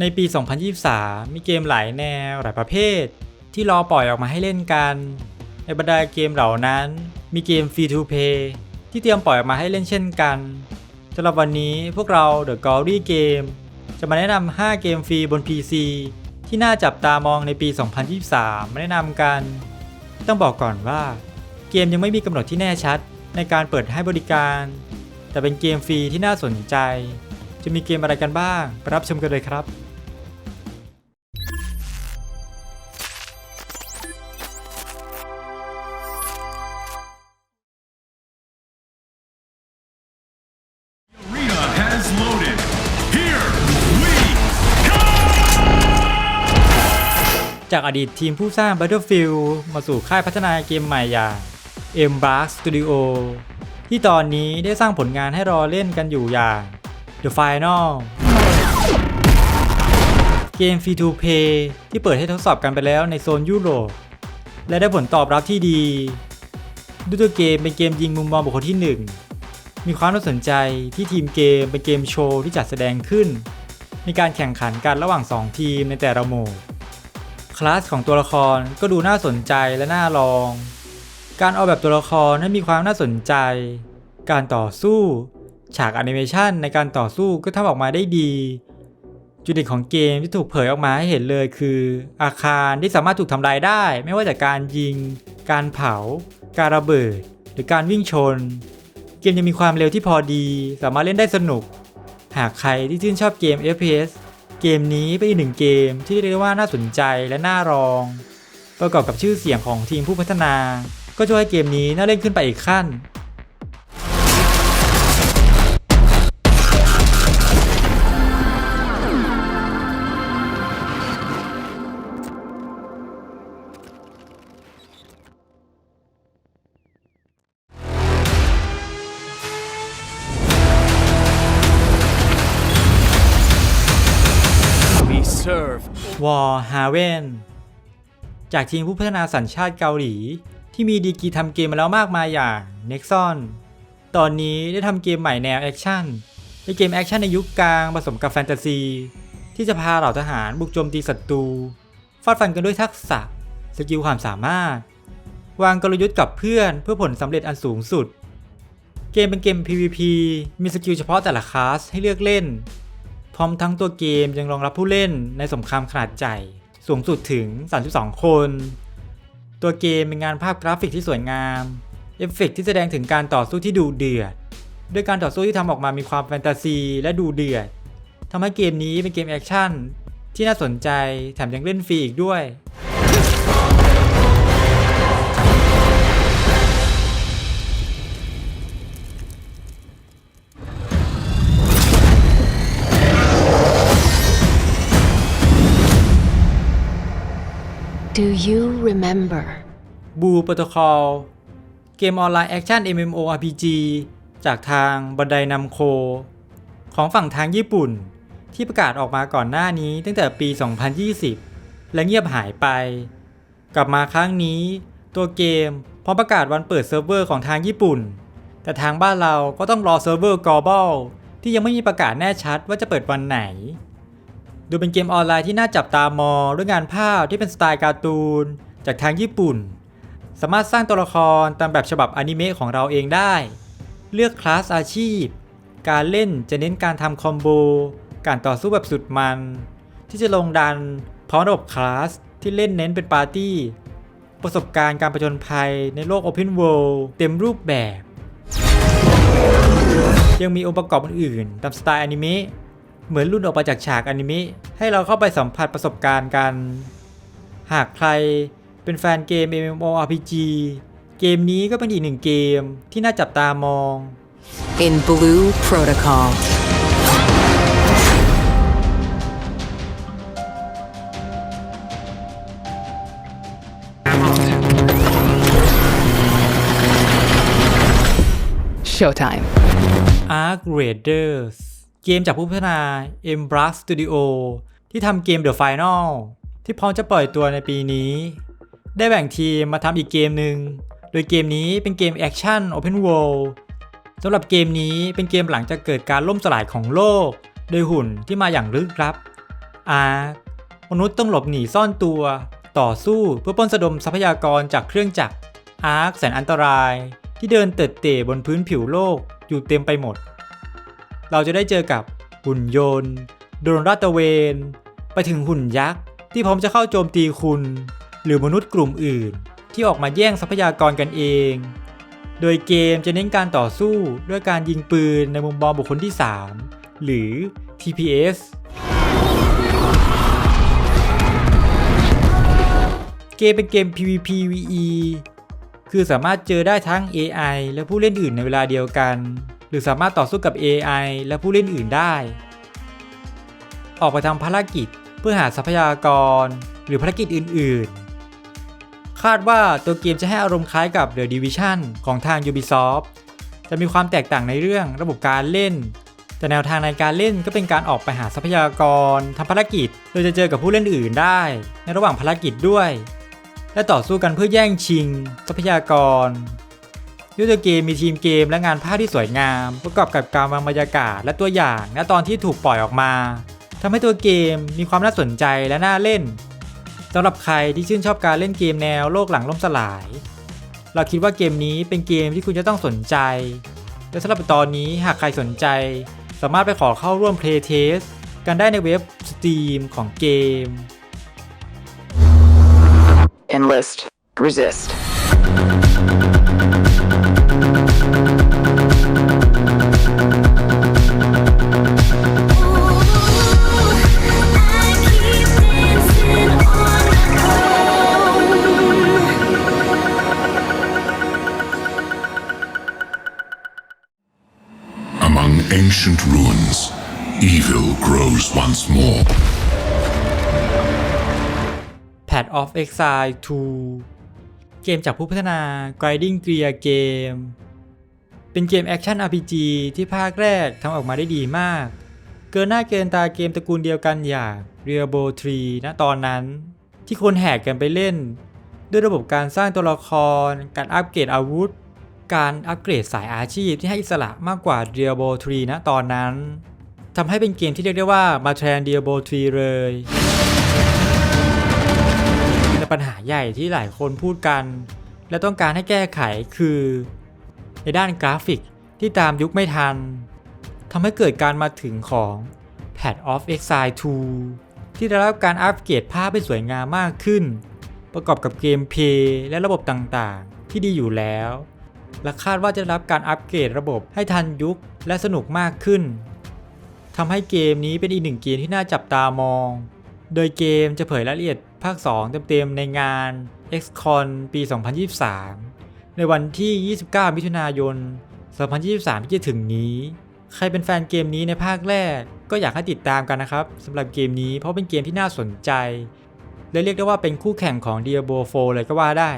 ในปี 2023 มีเกมหลายแนวหลายประเภท ที่รอปล่อยออกมาให้เล่นกัน ในบรรดาเกมเหล่านั้น มีเกม Free to Play ที่เตรียมปล่อยออกมาให้เล่นเช่นกันสำหรับวันนี้พวกเรา The g o r y Game จะมาแนะนำ 5 เกมฟรีบน PC ที่น่าจับตามองในปี 2023 มาแนะนำกัน ต้องบอกก่อนว่า เกมยังไม่มีกำหนดที่แน่ชัด ในการเปิดให้บริการ แต่เป็นเกมฟรีที่น่าสนใจ จะมีเกมอะไรกันบ้าง ไปรับชมกันเลยครับ จากอดีตทีมผู้สร้าง Battlefield มาสู่ค่ายพัฒนาเกมใหม่อย่าง Embark Studio ที่ตอนนี้ได้สร้างผลงานให้รอเล่นกันอยู่อย่าง The Final เกม Free to Play ที่เปิดให้ทดสอบกันไปแล้วในโซนยุโรป และได้ผลตอบรับที่ดีด้วยตัวเกมเป็นเกมยิงมุมมองบุคคลที่ 1 มีความน่าสนใจที่ทีมเกมเป็นเกมโชว์ที่จัดแสดงขึ้นมีการแข่งขันกันระหว่าง 2 ทีมในแต่ละโหมด คลาสของตัวละครก็ดูน่าสนใจและน่าลอง การออกแบบตัวละครให้มีความน่าสนใจ การต่อสู้ ฉากแอนิเมชันในการต่อสู้ก็ทำออกมาได้ดี จุดเด่นของเกมที่ถูกเผยออกมาให้เห็นเลยคือ อาคารที่สามารถถูกทำลายได้ ไม่ว่าจากการยิง การเผา การระเบิด หรือการวิ่งชน เกมยังมีความเร็วที่พอดี สามารถเล่นได้สนุก หากใครที่ชื่นชอบเกม FPS เกมนี้เป็นอีกหนึ่งเกมที่เรียกได้ว่าน่าสนใจและน่ารอง ประกอบกับชื่อเสียงของทีมผู้พัฒนา ก็ช่วยให้เกมนี้น่าเล่นขึ้นไปอีกขั้น serve. War Haven จากทีมผู้พัฒนาสัญชาติเกาหลี ที่มีดีกีทำเกมมาแล้วมากมายอย่าง Nexon ตอนนี้ได้ทำเกมใหม่แนวแอคชั่นเป็นเกมแอคชั่นในยุคกลางผสมกับแฟนตาซี ที่จะพาเหล่าทหารบุกโจมตีศัตรูฟาดฟันกันด้วยทักษะ สกิลความสามารถ วางกลยุทธ์กับเพื่อนเพื่อผลสำเร็จอันสูงสุด เกมเป็นเกม PVP มีสกิลเฉพาะแต่ละคลาสให้เลือกเล่น พร้อมทั้งตัวเกมยังรองรับผู้เล่นในสงครามขนาดใหญ่สูงสุดถึง 32 คน ตัวเกมเป็นงานภาพกราฟิกที่สวยงาม เอฟเฟกต์ที่แสดงถึงการต่อสู้ที่ดูเดือด ด้วยการต่อสู้ที่ทำออกมามีความแฟนตาซีและดูเดือดทำให้เกมนี้เป็นเกมแอคชั่นที่น่าสนใจแถมยังเล่นฟรีอีกด้วย Do you remember? บูโปรโตคอลเกมออนไลน์แอคชั่น MMORPG จากทางบันไดนำโค ของฝั่งทางญี่ปุ่น ที่ประกาศออกมาก่อนหน้านี้ตั้งแต่ปี 2020 และเงียบหายไป กลับมาครั้งนี้ตัวเกมพร้อมประกาศวันเปิดเซิร์ฟเวอร์ของทางญี่ปุ่น แต่ทางบ้านเราก็ต้องรอเซิร์ฟเวอร์ global ที่ยังไม่มีประกาศแน่ชัดว่าจะเปิดวันไหน ดูเป็นเกมออนไลน์ที่น่าจับตามองด้วยงานภาพที่เป็นสไตล์การ์ตูน จากทางญี่ปุ่น สามารถสร้างตัวละครตามแบบฉบับอนิเมะของเราเองได้ เลือกคลาสอาชีพ การเล่นจะเน้นการทำคอมโบ การต่อสู้แบบสุดมัน ที่จะลงดันพร้อมระบบคลาสที่เล่นเน้นเป็นปาร์ตี้ ประสบการณ์การประจนภัยในโลก Open World เต็มรูปแบบ ยังมีองค์ประกอบอื่นๆตามสไตล์อนิเมะ เหมือนรุ่นออกมาจากฉากอนิเมะให้เราเข้าไปสัมผัสประสบการณ์กัน หากใครเป็นแฟนเกม MMORPG เกมนี้ก็เป็นอีกหนึ่งเกมที่น่าจับตามอง In Blue Protocol. Showtime. Arc Raiders เกมจากผู้พัฒนา m b r a s Studio ที่ทำเกม The Final ที่พร้อมจะปล่อยตัวในปีนี้ ได้แบ่งทีมมาทำอีกเกมหนึ่ง โดยเกมนี้เป็นเกมแอคชั่น Open World สำหรับเกมนี้เป็นเกมหลังจากเกิดการล่มสลายของโลก โดยหุ่นที่มาอย่างลึกลับอาร์คมนุษย์ต้องหลบหนีซ่อนตัว ต่อสู้เพื่อปล้นสะดมทรัพยากรจากเครื่องจักรอาร์คแสนอันตราย ที่เดินเติดเตะบนพื้นผิวโลกอยู่เต็มไปหมด เราจะได้เจอกับหุ่นยนต์โดนราตะเวน ไปถึงหุ่นยักษ์ที่พร้อมจะเข้าโจมตีคุณ หรือมนุษย์กลุ่มอื่น ที่ออกมาแย่งทรัพยากรกันเอง โดยเกมจะเน้นการต่อสู้ด้วยการยิงปืนในมุมมองบุคคลที่ 3 หรือ TPS เกมเป็นเกม PVPVE คือสามารถเจอได้ทั้ง AI และผู้เล่นอื่นในเวลาเดียวกัน หรือสามารถต่อสู้กับ AI และผู้เล่นอื่นได้ ออกไปทำภารกิจเพื่อหาทรัพยากร หรือภารกิจอื่น ๆ คาดว่าตัวเกมจะให้อารมณ์คล้ายกับ The Division ของทาง Ubisoft จะมีความแตกต่างในเรื่องระบบการเล่น แต่แนวทางในการเล่นก็เป็นการออกไปหาทรัพยากรทำภารกิจ โดยจะเจอกับผู้เล่นอื่นได้ ในระหว่างภารกิจด้วย และต่อสู้กันเพื่อแย่งชิง ทรัพยากร ด้วยตัวเกมมีทีมเกมและงานภาพที่สวยงาม ประกอบกับการวางบรรยากาศและตัวอย่างณตอนที่ถูกปล่อยออกมาทำให้ตัวเกมมีความน่าสนใจและน่าเล่นสำหรับใครที่ชื่นชอบการเล่นเกมแนวโลกหลังล่มสลาย เราคิดว่าเกมนี้เป็นเกมที่คุณจะต้องสนใจ และสำหรับตอนนี้หากใครสนใจ สามารถไปขอเข้าร่วม Playtest กันได้ในเว็บ Steam ของเกม Enlist. Resist. Ancient ruins, evil grows once more. Pad of Exile 2 เกมจากผู้พัฒนา Grinding Gear Game เป็นเกมแอคชั่น RPG ที่ภาคแรกทำออกมาได้ดีมาก เกินหน้าเกินตาเกมตระกูลเดียวกันอย่าง Rainbow Tree ณตอนนั้น ที่คนแหกกันไปเล่น ด้วยระบบการสร้างตัวละคร การอัปเกรดอาวุธ การอัปเกรดสายอาชีพที่ให้อิสระมากกว่า Rainbow Tree ณตอนนั้นทำให้เป็นเกมที่เรียกได้ว่ามาแทน Rainbow Tree เลยแต่ปัญหาใหญ่ที่หลายคนพูดกัน และต้องการให้แก้ไขคือ ในด้านกราฟิกที่ตามยุคไม่ทันทำให้เกิดการมาถึงของ Pad of Exile 2 ที่ได้รับการอัปเกรดภาพให้สวยงามมากขึ้น ประกอบกับเกมเพลย์และระบบต่างๆ ที่ดีอยู่แล้ว และคาดว่าจะรับการอัปเกรดระบบให้ทันยุคและสนุกมากขึ้นทำให้เกมนี้เป็นอีกหนึ่งเกมที่น่าจับตามอง โดยเกมจะเผยรายละเอียดภาค 2 เต็มๆ ในงาน XCON ปี 2023 ในวันที่ 29 มิถุนายน 2023 ที่จะถึงนี้ ใครเป็นแฟนเกมนี้ในภาคแรก ก็อยากให้ติดตามกันนะครับสำหรับเกมนี้เพราะเป็นเกมที่น่าสนใจ และเรียกได้ว่าเป็นคู่แข่งของ Diablo 4 เลยก็ว่าได้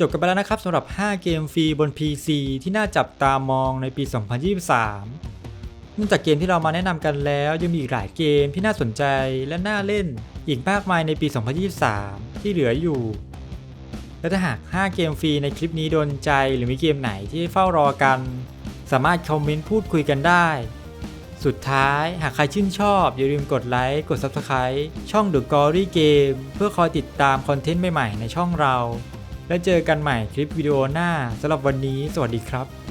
จบกันไปแล้วนะครับสำหรับ 5 เกมฟรีบน PC ที่น่าจับตามองในปี 2023 นอกจากเกมที่เรามาแนะนำกันแล้ว ยังมีอีกหลายเกมที่น่าสนใจและน่าเล่นอีกมากมายในปี 2023 ที่เหลืออยู่ และถ้าหาก 5 เกมฟรีในคลิปนี้โดนใจหรือมีเกมไหนที่เฝ้ารอกัน สามารถคอมเมนต์พูดคุยกันได้ สุดท้ายหากใครชื่นชอบ อย่าลืมกดไลค์กด Subscribe ช่อง The Gory Game เพื่อคอยติดตามคอนเทนต์ใหม่ๆในช่องเรา แล้วเจอกันใหม่คลิปวิดีโอหน้าสำหรับวันนี้ สวัสดีครับ